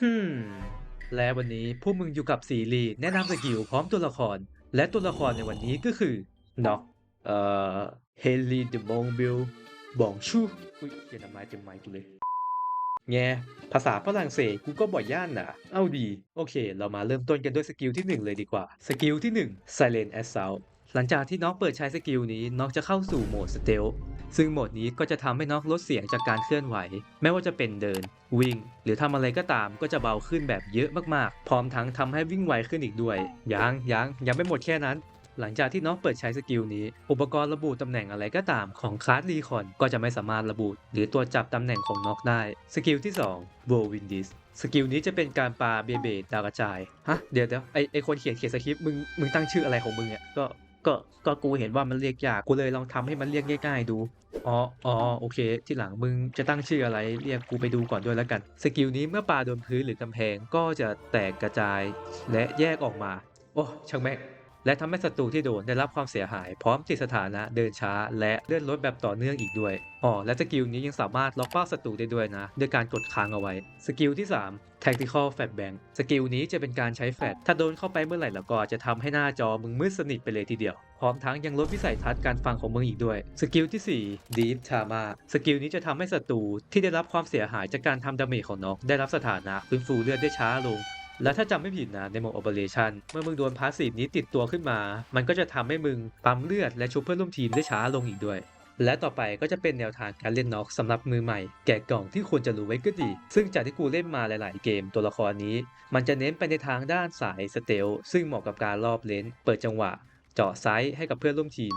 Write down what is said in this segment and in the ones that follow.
ฮึมและวันนี้พวกมึงอยู่กับซีรีส์แนะนำสกิลพร้อมตัวละคร และตัวละครในวันนี้ก็คือน็อกเอ่อเฮลีเดมองบิลบองชูอุ้ยเขียนทำไมเต็มไมค์กูเลย แง่ภาษาฝรั่งเศสกูก็บ่อยย่านนะเอาดี โอเค เรามาเริ่มต้นกันด้วยสกิลที่หนึ่งเลยดีกว่า สกิลที่หนึ่ง Silent Assault หลังจากที่น็อกเปิดใช้สกิลนี้น็อกจะเข้าสู่โหมดสเตล ซึ่งโหมดนี้ก็จะทำให้น็อกลดเสียงจากการเคลื่อนไหวไม่ว่าจะเป็นเดิน วิ่ง หรือทำอะไรก็ตามก็จะเบาขึ้นแบบเยอะมากๆ พร้อมทั้งทำให้วิ่งไวขึ้นอีกด้วย ยังยังยังไม่หมดแค่นั้น หลังจากที่น็อกเปิดใช้สกิลนี้ อุปกรณ์ระบุตำแหน่งอะไรก็ตามของคลาสรีคอนก็จะไม่สามารถระบุหรือตรวจับตำแหน่งของน็อกได้ สกิลที่2 w o r w i n d i s สกิลนี้จะเป็นการปาเบเบดดาวกระจาย ฮะ เดี๋ยวเดี๋ยวไอไอคนเขียนเขียนสคริปต์มึงมึงตั้งชื่ออะไรของมึงอะก็ ก็ก็กูเห็นว่ามันเรียกยากกูเลยลองทำให้มันเรียกง่ายๆดูอ๋ออ๋อโอเค ที่หลังมึงจะตั้งชื่ออะไรเรียกกูไปดูก่อนด้วยแล้วกัน สกิลนี้เมื่อปาโดนพื้นหรือกำแพงก็จะแตกกระจายและแยกออกมา โอ้ช่างแม่ง และทำให้ศัตรูที่โดนได้รับความเสียหายพร้อมติดสถานะเดินช้า และเลื่อนรถแบบต่อเนื่องอีกด้วยอ๋อและสกิลนี้ยังสามารถล็อกเป้าศัตรูได้ด้วยนะด้วยการกดค้างเอาไว้ สกิลที่ 3 Tactical Fat Bang สกิลนี้จะเป็นการใช้แฟลชถ้าโดนเข้าไปเมื่อไหร่แล้วก็จะทำให้หน้าจอมึงมืดสนิทไปเลยทีเดียว พร้อมทั้งยังลดวิสัยทัศน์การฟังของมึงอีกด้วย สกิลที่ 4 Deep Trauma สกิลนี้จะทำให้ศัตรูที่ได้รับความเสียหายจากการทำดาเมจของน็อกได้รับสถานะฟื้นฟูเลือดได้ช้าลง และถ้าจำไม่ผิดนะในโหมด Operation เมื่อมึงโดนพาสซีฟนี้ติดตัวขึ้นมา มันก็จะทำให้มึงปั๊มเลือดและชุบเพื่อนร่วมทีมได้ช้าลงอีกด้วย และต่อไปก็จะเป็นแนวทางการเล่นน็อกสำหรับมือใหม่ แกะกล่องที่ควรจะรู้ไว้ก็ดี ซึ่งจากที่กูเล่นมาหลาย ๆ เกมตัวละครนี้ มันจะเน้นไปในทางด้านสายสเตลซึ่งเหมาะกับการรอบเลนเปิดจังหวะ เจาะไซส์ให้กับเพื่อนร่วมทีม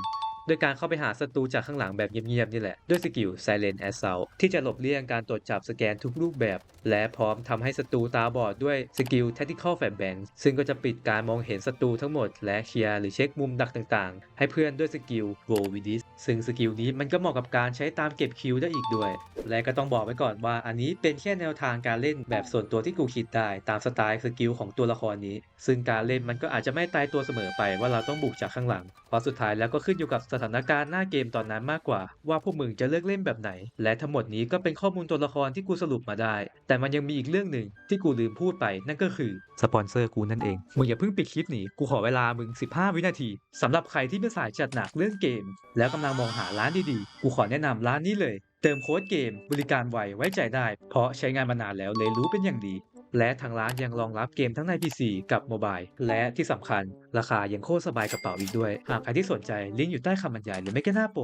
โดยการเข้าไปหาศัตรูจากข้างหลังแบบเงียบๆนี่แหละ ด้วยสกิล Silent Assault ที่จะหลบเลี่ยงการตรวจจับสแกนทุกรูปแบบ และพร้อมทำให้ศัตรูตาบอดด้วยสกิล Tactical Fat Bang ซึ่งก็จะปิดการมองเห็นศัตรูทั้งหมด และเคลียร์หรือเช็คมุมดักต่างๆ ให้เพื่อนด้วยสกิล w o r w i d i s ซึ่งสกิลนี้มันก็เหมาะกับการใช้ตามเก็บคิวได้อีกด้วย และก็ต้องบอกไว้ก่อนว่าอันนี้เป็นแค่แนวทางการเล่นแบบส่วนตัวที่กูคิดได้ตามสไตล์สกิลของตัวละครนี้ ซึ่งการเล่นมันก็อาจจะไม่ตายตัวเสมอไปว่าเราต้องบุกจากข้างหลังเพราะสุดท้ายแล้วก็ขึ้นอยู่กับสถานการณ์หน้าเกมตอนนั้นมากกว่า ว่าพวกมึงจะเลือกเล่นแบบไหน และทั้งหมดนี้ก็เป็นข้อมูลตัวละครที่กูสรุปมาได้ แต่มันยังมีอีกเรื่องหนึ่งที่กูลืมพูดไปนั่นก็คือสปอนเซอร์กูนั่นเองมึงอย่าเพิ่งปิดคลิปหนีกูขอเวลามึง 15 วินาทีสำหรับใครที่เป็นสายจัดหนักเรื่องเกม แล้วกำลังมองหาร้านดีๆ กูขอแนะนำร้านนี้เลยเติมโค้ดเกมบริการไวไว้ใจได้ เพราะใช้งานมานานแล้วเลยรู้เป็นอย่างดี และทางร้านยังรองรับเกมทั้งใน PC กับโมบายและที่สำคัญ ราคายังโคตรสบายกระเป๋าอีกด้วย หากใครที่สนใจลิงก์อยู่ใต้คำบรรยายหรือไม่ก็หน้าโปร